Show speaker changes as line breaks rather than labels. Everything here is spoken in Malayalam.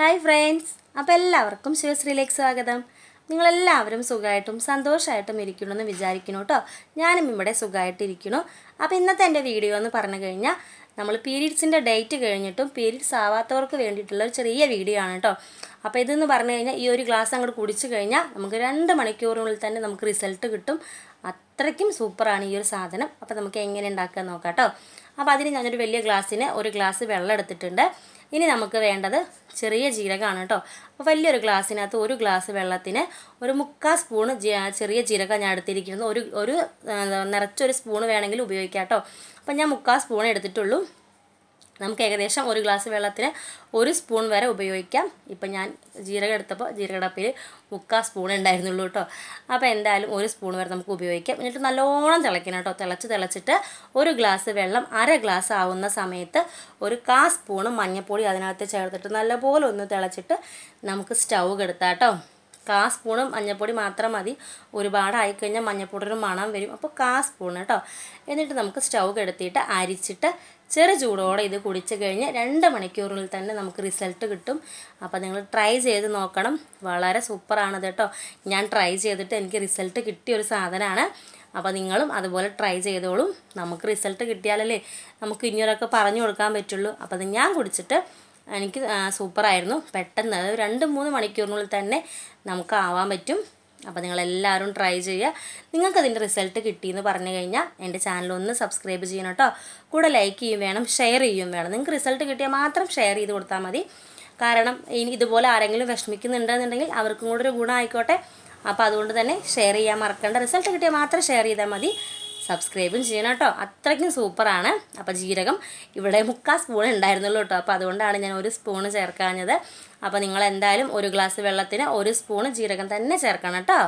Hi friends. അപ്പോൾ എല്ലാവർക്കും ശിവശ്രീയിലേക്ക് സ്വാഗതം. നിങ്ങളെല്ലാവരും സുഖമായിട്ടും സന്തോഷമായിട്ടും ഇരിക്കണമെന്ന് വിചാരിക്കുന്നു കേട്ടോ. ഞാനും ഇവിടെ സുഖമായിട്ടിരിക്കണു അപ്പോൾ ഇന്നത്തെ എന്റെ വീഡിയോ എന്ന് പറഞ്ഞു കഴിഞ്ഞാൽ നമ്മൾ പീരീഡ്സിന്റെ ഡേറ്റ് കഴിഞ്ഞിട്ടും പീരീഡ്സ് ആവാത്തവർക്ക് വേണ്ടിയിട്ടുള്ള ഒരു ചെറിയ വീഡിയോ ആണ് കേട്ടോ. അപ്പോൾ ഇതെന്ന് പറഞ്ഞു കഴിഞ്ഞാൽ ഈ ഒരു ഗ്ലാസ് അങ്ങോട്ട് കുടിച്ചു കഴിഞ്ഞാൽ നമുക്ക് രണ്ട് മണിക്കൂറിനുള്ളിൽ തന്നെ നമുക്ക് റിസൾട്ട് കിട്ടും. അത്രയ്ക്കും സൂപ്പറാണ് ഈ ഒരു സാധനം. അപ്പോൾ നമുക്ക് എങ്ങനെ ഉണ്ടാക്കാൻ നോക്കാം കേട്ടോ. അപ്പോൾ അതിന് ഞാനൊരു വലിയ ഗ്ലാസ്സിന് ഒരു ഗ്ലാസ് വെള്ളം എടുത്തിട്ടുണ്ട്. ഇനി നമുക്ക് വേണ്ടത് ചെറിയ ജീരകമാണ് കേട്ടോ. അപ്പോൾ വലിയൊരു ഗ്ലാസ്സിനകത്ത് ഒരു ഗ്ലാസ് വെള്ളത്തിന് ഒരു മുക്കാൽ സ്പൂൺ ചെറിയ ജീരകം ഞാൻ എടുത്തിരിക്കുന്നത് ഒരു ഒരു നിറച്ചൊരു സ്പൂൺ വേണമെങ്കിൽ ഉപയോഗിക്കാം കേട്ടോ. അപ്പം ഞാൻ മുക്കാൽ സ്പൂൺ എടുത്തിട്ടുള്ളൂ. നമുക്ക് ഏകദേശം ഒരു ഗ്ലാസ് വെള്ളത്തിന് ഒരു സ്പൂൺ വരെ ഉപയോഗിക്കാം. ഇപ്പം ഞാൻ ജീരകം എടുത്തപ്പോൾ ജീരകടപ്പിൽ മുക്കാൽ സ്പൂൺ ഉണ്ടായിരുന്നുള്ളൂ കേട്ടോ. അപ്പോൾ എന്തായാലും ഒരു സ്പൂൺ വരെ നമുക്ക് ഉപയോഗിക്കാം. എന്നിട്ട് നല്ലോണം തിളയ്ക്കണം കേട്ടോ. തിളച്ച് തിളച്ചിട്ട് ഒരു ഗ്ലാസ് വെള്ളം അര ഗ്ലാസ് ആവുന്ന സമയത്ത് ഒരു കാ സ്പൂണ് മഞ്ഞൾപ്പൊടി അതിനകത്ത് ചേർത്തിട്ട് നല്ലപോലെ ഒന്ന് തിളച്ചിട്ട് നമുക്ക് സ്റ്റൗ കെടുത്താം കേട്ടോ കാ സ്പൂണും മഞ്ഞൾപ്പൊടി മാത്രം മതി. ഒരുപാട് ആയിക്കഴിഞ്ഞാൽ മഞ്ഞൾപ്പൊടിയുടെ മണം വരും. അപ്പോൾ കാ സ്പൂൺ കേട്ടോ എന്നിട്ട് നമുക്ക് സ്റ്റൗ കെടുത്തിയിട്ട് അരിച്ചിട്ട് ചെറു ചൂടോടെ ഇത് കുടിച്ച് കഴിഞ്ഞ് രണ്ട് മണിക്കൂറിൽ തന്നെ നമുക്ക് റിസൾട്ട് കിട്ടും. അപ്പോൾ നിങ്ങൾ ട്രൈ ചെയ്ത് നോക്കണം. വളരെ സൂപ്പറാണത് കേട്ടോ ഞാൻ ട്രൈ ചെയ്തിട്ട് എനിക്ക് റിസൾട്ട് കിട്ടിയ ഒരു സാധനമാണ് അപ്പോൾ നിങ്ങളും അതുപോലെ ട്രൈ ചെയ്തോളും. നമുക്ക് റിസൾട്ട് കിട്ടിയാലല്ലേ നമുക്ക് ഇനിയൊരൊക്കെ പറഞ്ഞു കൊടുക്കാൻ പറ്റുള്ളൂ. അപ്പോൾ അത് ഞാൻ കുടിച്ചിട്ട് എനിക്ക് സൂപ്പറായിരുന്നു. പെട്ടെന്ന് അതായത് രണ്ട് മൂന്ന് മണിക്കൂറിനുള്ളിൽ തന്നെ നമുക്ക് ആവാൻ പറ്റും. അപ്പോൾ നിങ്ങളെല്ലാവരും ട്രൈ ചെയ്യുക. നിങ്ങൾക്ക് അതിന്റെ റിസൾട്ട് കിട്ടിയെന്ന് പറഞ്ഞു കഴിഞ്ഞാൽ എന്റെ ചാനൽ ഒന്ന് സബ്സ്ക്രൈബ് ചെയ്യണം കേട്ടോ. കൂടെ ലൈക്ക് ചെയ്യും വേണം ഷെയർ ചെയ്യും വേണം. നിങ്ങൾക്ക് റിസൾട്ട് കിട്ടിയാൽ മാത്രം ഷെയർ ചെയ്ത് കൊടുത്താൽ മതി. കാരണം ഇനി ഇതുപോലെ ആരെങ്കിലും വിഷമിക്കുന്നുണ്ടെന്നുണ്ടെങ്കിൽ അവർക്കും കൂടെ ഒരു ഗുണമായിക്കോട്ടെ അപ്പോൾ അതുകൊണ്ട് തന്നെ ഷെയർ ചെയ്യാൻ മറക്കേണ്ട. റിസൾട്ട് കിട്ടിയാൽ മാത്രം ഷെയർ ചെയ്താൽ മതി. സബ്സ്ക്രൈബും ചെയ്യണം കേട്ടോ. അത്രയ്ക്കും സൂപ്പറാണ്. അപ്പോൾ ജീരകം ഇവിടെ മുക്കാൽ സ്പൂൺ ഉണ്ടായിരുന്നുള്ളൂ കേട്ടോ. അപ്പോൾ അതുകൊണ്ടാണ് ഞാൻ ഒരു സ്പൂണ് ചേർക്കാഞ്ഞത്. അപ്പോൾ നിങ്ങൾ എന്തായാലും ഒരു ഗ്ലാസ് വെള്ളത്തിന് ഒരു സ്പൂണ് ജീരകം തന്നെ ചേർക്കണം കേട്ടോ.